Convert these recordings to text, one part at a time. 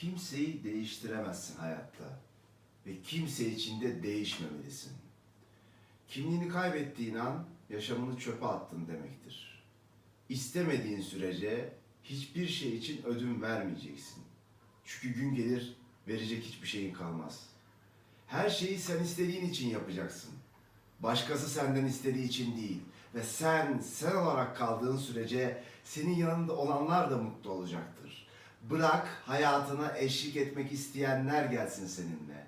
Kimseyi değiştiremezsin hayatta ve kimse için de değişmemelisin. Kimliğini kaybettiğin an yaşamını çöpe attın demektir. İstemediğin sürece hiçbir şey için ödün vermeyeceksin. Çünkü gün gelir verecek hiçbir şeyin kalmaz. Her şeyi sen istediğin için yapacaksın. Başkası senden istediği için değil. Ve sen sen olarak kaldığın sürece senin yanında olanlar da mutlu olacaktır. Bırak hayatına eşlik etmek isteyenler gelsin seninle.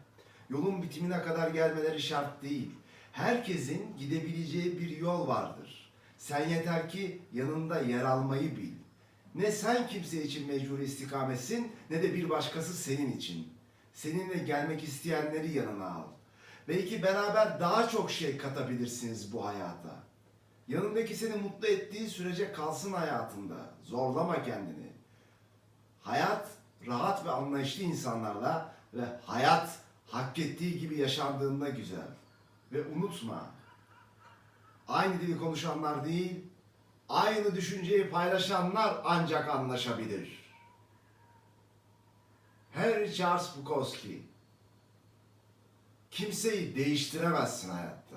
Yolun bitimine kadar gelmeleri şart değil. Herkesin gidebileceği bir yol vardır. Sen yeter ki yanında yer almayı bil. Ne sen kimse için mecburi istikametsin ne de bir başkası senin için. Seninle gelmek isteyenleri yanına al. Belki beraber daha çok şey katabilirsiniz bu hayata. Yanındaki seni mutlu ettiği sürece kalsın hayatında. Zorlama kendini. Rahat ve anlayışlı insanlarla ve hayat hak ettiği gibi yaşandığında güzel. Ve unutma, aynı dili konuşanlar değil, aynı düşünceyi paylaşanlar ancak anlaşabilir. Henry Charles Bukowski Kimseyi değiştiremezsin hayatta.